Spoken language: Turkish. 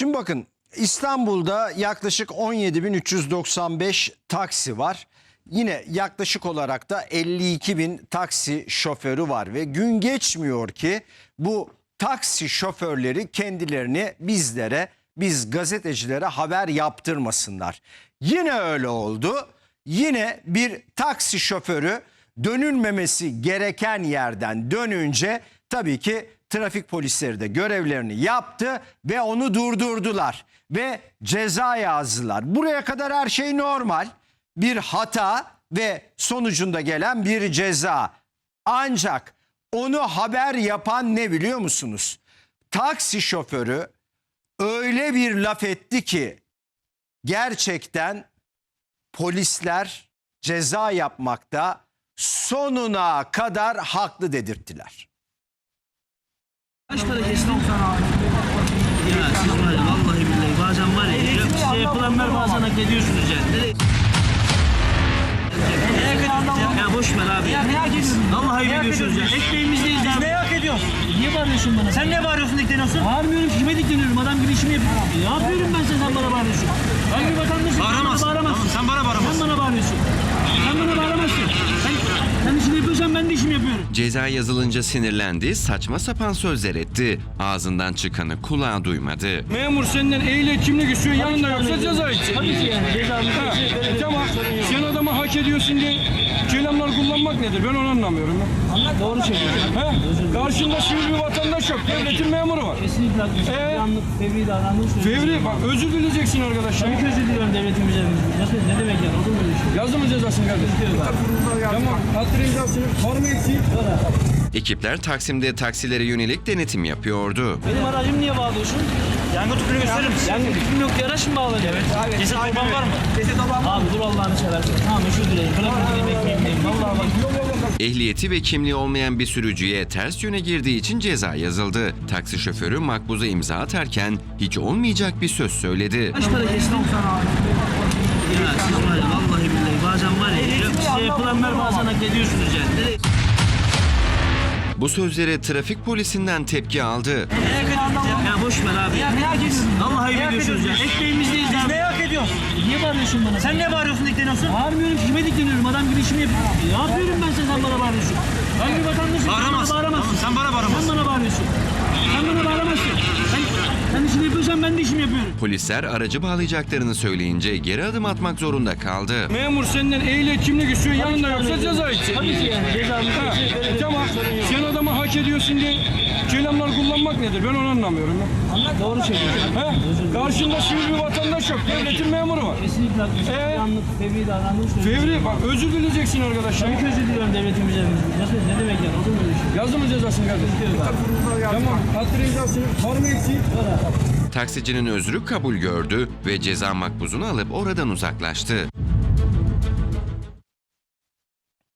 Şimdi bakın İstanbul'da yaklaşık 17.395 taksi var. Yine yaklaşık olarak da 52 bin taksi şoförü var ve gün geçmiyor ki bu taksi şoförleri kendilerini bizlere, biz gazetecilere haber yaptırmasınlar. Yine öyle oldu. Yine bir taksi şoförü dönülmemesi gereken yerden dönünce tabii ki trafik polisleri de görevlerini yaptı ve onu durdurdular ve ceza yazdılar. Buraya kadar her şey normal. Bir hata ve sonucunda gelen bir ceza. Ancak onu haber yapan ne biliyor musunuz? Taksi şoförü öyle bir laf etti ki gerçekten polisler ceza yapmakta sonuna kadar haklı dedirttiler. Kaç para kestin? Ya siz var ya vallahi billahi bazen var ya size yapılanlar bazen hak ediyorsunuz yani. Ya boş ver abi. Ya merak ediyorum. Vallahi biliyorsunuz ya. Ekmeğimizdeyiz abi. Merak ediyorsun. Niye bağırıyorsun bana? Sen ne bağırıyorsun dikleniyorsun? Bağırmıyorum ki kime dikleniyorum adam gibi işimi yapıyorum. Ne yapıyorum ben sen bana bağırıyorsun? Ben bir vatandaşım Bağıramazsın. sen bana bağıramazsın. Tamam, sen bana bağıramazsın. Sen bana bağırıyorsun. Sen bana bağıramazsın. Sen, sen işini yapıyorsan ben de işimi yapıyorum. Ceza yazılınca sinirlendi, saçma sapan sözler etti. Ağzından çıkanı kulağı duymadı. Memur senden ehliyet kimlik istiyor yanında yoksa ceza içecek. Tabii ki yani cezamızı verelim. tamam. Hak ediyorsun diye kelamlar kullanmak nedir? Ben onu anlamıyorum. ya. Doğru söylüyorsun. He? Karşında sivil bir vatandaş yok. Devletin memuru var. Kesinlikle haklısın. Ee? Bir anlık fevri söylüyorsun. Fevri bak özür dileyeceksin arkadaş. ya. Çok özür diliyorum. Nasıl, ne demek yani? Olur mu şey? Yazdı mı cezasını kardeşim? Tamam. Attır imzasını. Var mı eksiği? Ekipler Taksim'de taksilere yönelik denetim yapıyordu. Benim aracımı niye bağlıyorsun? Yangın tüpünü gösterir misin? Yani tüpüm yok diye araç mı bağlanıyor? Evet abi. Ceset olan var mı? Ceset olan Abi dur Allah'ını seversen. Tamam özür dilerim. Bırakın gideyim ekmeğimdeyim. Vallahi bak. Ehliyeti ve kimliği olmayan bir sürücüye ters yöne girdiği için ceza yazıldı. Taksi şoförü makbuza imza atarken hiç olmayacak bir söz söyledi. Kaç para kestin? Ya siz var ya vallahi billahi bazen var ya size yapılanlar bazen hak ediyorsunuz yani. Bu sözlere trafik polisinden tepki aldı. Ya boş ver abi. Ya merak ediyorum. Vallahi Merak biliyorsunuz ya. ediyorsun. Ekmeğimizdeyiz abi. Merak ediyorsun. Niye bağırıyorsun bana? Sen ne bağırıyorsun dikleniyorsun? Bağırmıyorum ki kime dikleniyorum adam gibi işimi yapıyorum. Ne yapıyorum ben sen, sen bana bağırıyorsun? Ben bir vatandaşım sen bana Bağıramazsın. bağıramazsın. Tamam, sen bana bağıramazsın. Sen bana bağırıyorsun. Sen bana bağıramazsın. Sen, işini yapıyorsan ben de işimi yapıyorum. Polisler aracı bağlayacaklarını söyleyince geri adım atmak zorunda kaldı. Memur senden ehliyet kimlik istiyor yanında yoksa ceza içecek. Tabii ki yani cezamızı tamam. Sen adamı hak ediyorsun diye kelamlar kullanmak nedir? Ben onu anlamıyorum. ya. Doğru söylüyorsun. He? Karşında sivil bir vatandaş yok. Devletin memuru var. Kesinlikle haklısın. Ee? Fevri söylüyorsun. Fevri bak özür dileyeceksin arkadaş. ya. Çok özür diliyorum. Nasıl, ne demek yani? Olur mu öyle şey? Yazdı mı cezasını kardeşim? Tamam. Attır imzasını. Var mı eksiği? Taksicinin özrü kabul gördü ve ceza makbuzunu alıp oradan uzaklaştı.